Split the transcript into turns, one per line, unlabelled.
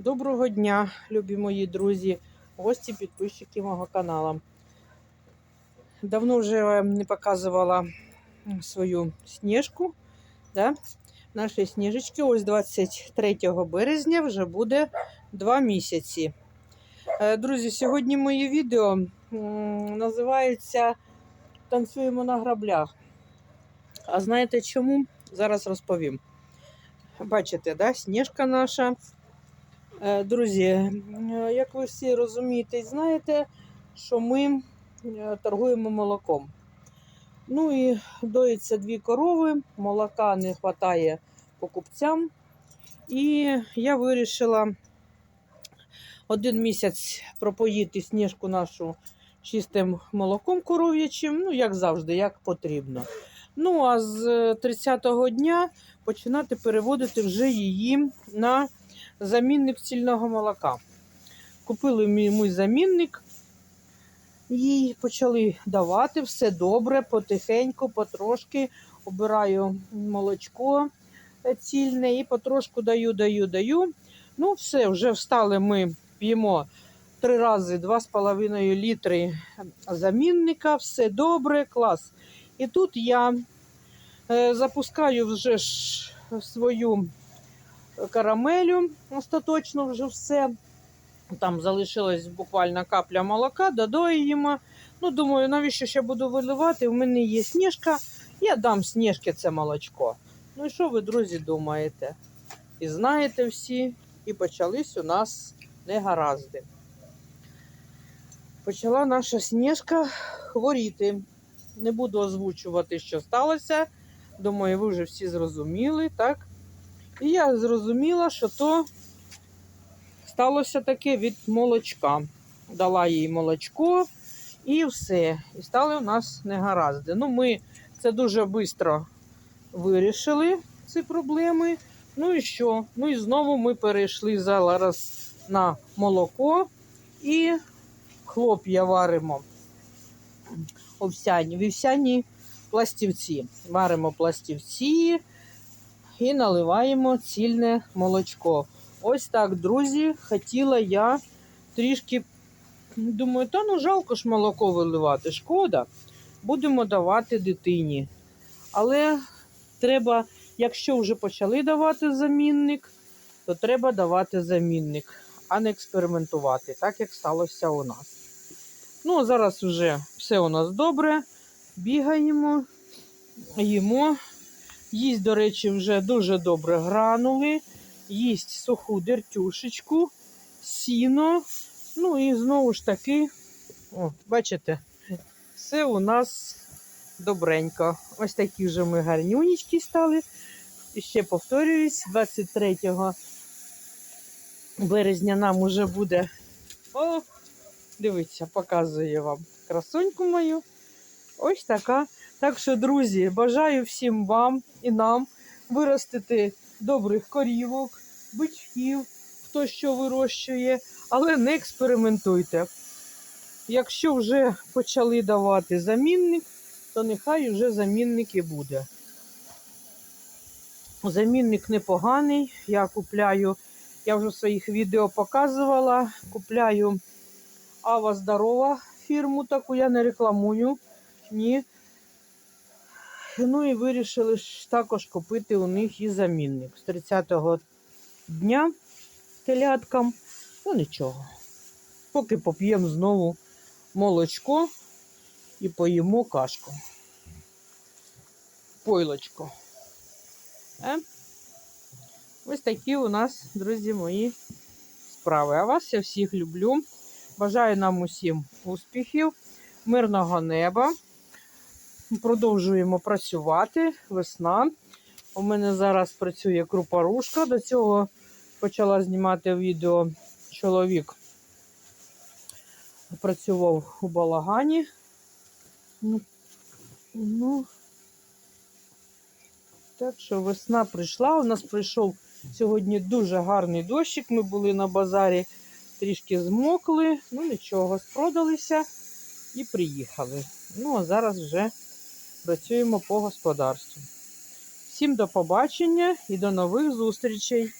Доброго дня, любі мої друзі, гості, підписчики мого каналу. Давно вже не показувала свою сніжку. Да? Наші сніжечки, ось 23 березня вже буде 2 місяці. Е, Друзі, сьогодні моє відео називається Танцюємо на граблях. А знаєте чому? Зараз розповім. Бачите, да? сніжка наша. Е, Друзі, е, як ви всі розумієте і знаєте, що ми е, торгуємо молоком. Ну і доїться дві корови, молока не вистачає покупцям. І я вирішила один місяць пропоїти сніжку нашу чистим молоком коров'ячим, ну, як завжди, як потрібно. Ну, а з 30-го дня починати переводити вже її на замінник цільного молока. Купили мій, замінник, їй почали давати все добре, потихеньку, потрошки обираю молочко цільне і потрошку даю, даю, даю. Ну, все, вже встали ми, п'ємо три рази 2,5 літри замінника, все добре, клас. І тут я е, запускаю вже ж свою карамелю остаточно вже все. Там залишилась буквально капля молока, додоїмо. Ну, думаю, навіщо ще буду виливати? У мене є сніжка, я дам сніжки це молочко. Ну і що ви, друзі, думаєте? І знаєте всі, і почались у нас негаразди. Почала наша сніжка хворіти. Не буду озвучувати, що сталося. Думаю, ви вже всі зрозуміли, так? І я зрозуміла, що то сталося таке від молочка. Дала їй молочко і все. І стали у нас негаразди. Ну, ми це дуже швидко вирішили, ці проблеми. Ну і що? Ну і знову ми перейшли зараз на молоко і хлоп'я варимо овсяні, вівсяні пластівці. Варимо пластівці і наливаємо цільне молочко. Ось так, друзі, хотіла я трішки. Думаю, та ну жалко ж молоко виливати, шкода. Будемо давати дитині. Але треба, якщо вже почали давати замінник, то треба давати замінник, а не експериментувати, так як сталося у нас. Ну, а зараз вже все у нас добре. Бігаємо, їмо. Їсть, до речі, вже дуже добре гранули. Їсть суху дертюшечку, сіно. Ну і знову ж таки, о, бачите, все у нас добренько. Ось такі вже ми гарнюнічки стали. І ще повторююсь, 23 березня нам уже буде. О, дивіться, показую вам красуньку мою. Ось така. Так що, друзі, бажаю всім вам і нам виростити добрих корівок, бичків, хто що вирощує, але не експериментуйте. Якщо вже почали давати замінник, то нехай вже замінник і буде. Замінник непоганий. Я купляю, я вже в своїх відео показувала. Купляю Ава Здорова фірму таку, я не рекламую. Ні. Ну і вирішили також купити у них і замінник. З 30-го дня теляткам. Ну нічого. Поки поп'ємо знову молочко і поїмо кашку. Пойлочко. Е? Ось такі у нас, друзі мої, справи. А вас я всіх люблю. Бажаю нам усім успіхів, мирного неба. Продовжуємо працювати. Весна. У мене зараз працює крупорушка. До цього почала знімати відео чоловік. Працював у балагані. Ну, ну, так що весна прийшла. У нас прийшов сьогодні дуже гарний дощик. Ми були на базарі, трішки змокли, ну нічого, спродалися і приїхали. Ну, а зараз вже працюємо по господарству. Всім до побачення і до нових зустрічей!